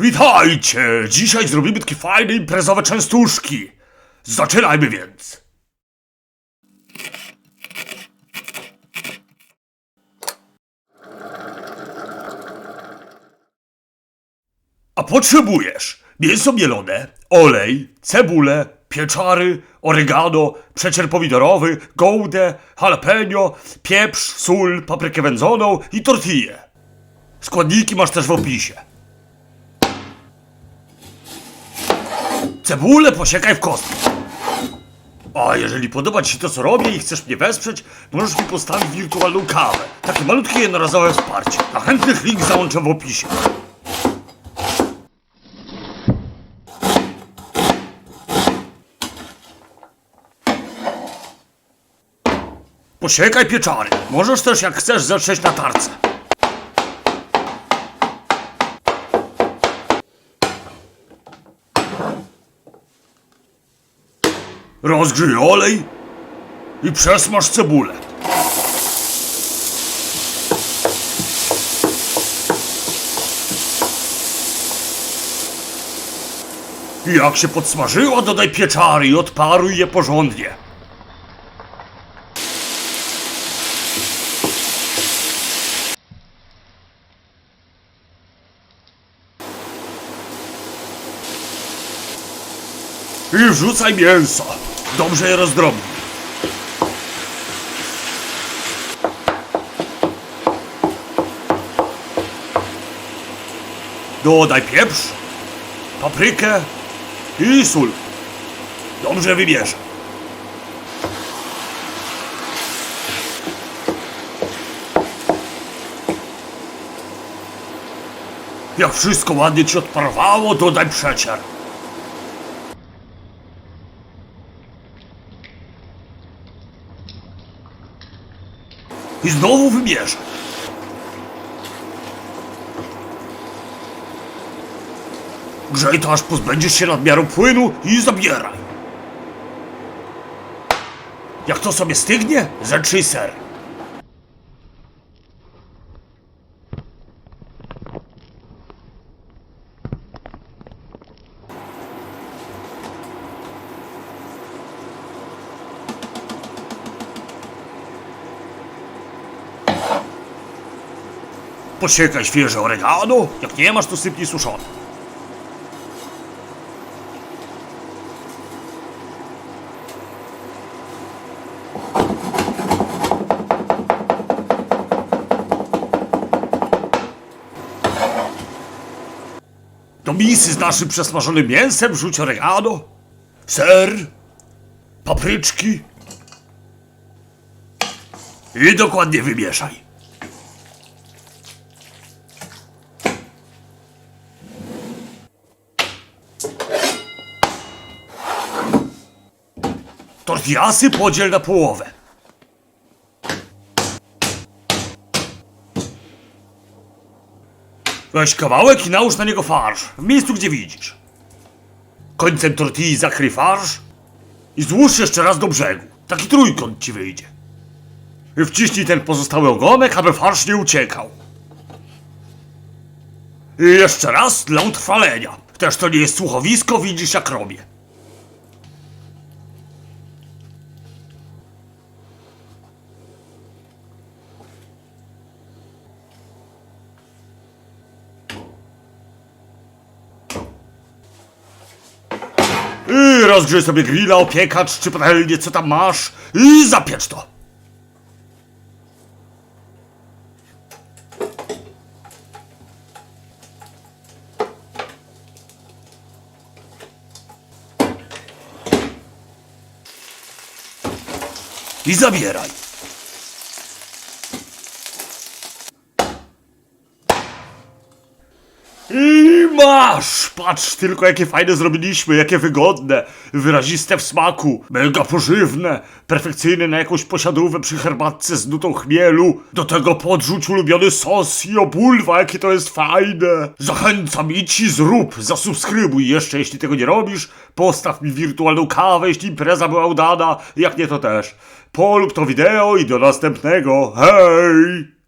Witajcie! Dzisiaj zrobimy takie fajne imprezowe częstuszki. Zaczynajmy więc. A potrzebujesz mięso mielone, olej, cebulę, pieczary, oregano, przecier pomidorowy, gołdę, jalapeno, pieprz, sól, paprykę wędzoną i tortillę. Składniki masz też w opisie. Cebulę posiekaj w kostki. A jeżeli podoba Ci się to, co robię i chcesz mnie wesprzeć, możesz mi postawić wirtualną kawę. Takie malutkie jednorazowe wsparcie. Na chętnych link załączę w opisie. Posiekaj pieczary. Możesz też, jak chcesz, zetrzeć na tarce. Rozgrzyj olej i przesmaż cebulę. Jak się podsmażyło, dodaj pieczary i odparuj je porządnie. I wrzucaj mięso. Dobrze je rozdrobnij. Dodaj pieprz, paprykę i sól. Dobrze wybierz. Jak wszystko ładnie ci odparowało, dodaj przecier. I znowu wybierz. Grzej to aż pozbędziesz się nadmiaru płynu i zabieraj. Jak to sobie stygnie, zetrzyj ser. Posiekaj świeże oregano, jak nie masz, to sypnij suszone. Do misy z naszym przesmażonym mięsem wrzuć oregano, ser, papryczki i dokładnie wymieszaj. Tortillasy podziel na połowę. Weź kawałek i nałóż na niego farsz, w miejscu gdzie widzisz. Końcem tortilli zakryj farsz i złóż jeszcze raz do brzegu. Taki trójkąt ci wyjdzie. I wciśnij ten pozostały ogonek, aby farsz nie uciekał. I jeszcze raz dla utrwalenia. Też to nie jest słuchowisko, widzisz jak robię. I rozgrzej sobie grilla, opiekacz czy patelnię, co tam masz i zapiecz to. I zabieraj. I masz! Patrz tylko jakie fajne zrobiliśmy, jakie wygodne, wyraziste w smaku, mega pożywne, perfekcyjne na jakąś posiadówę przy herbatce z nutą chmielu. Do tego podrzuć ulubiony sos i obulwa, jakie to jest fajne. Zachęcam i ci zrób, zasubskrybuj jeszcze, jeśli tego nie robisz, postaw mi wirtualną kawę, jeśli impreza była udana, jak nie to też. Polub to wideo i do następnego, hej!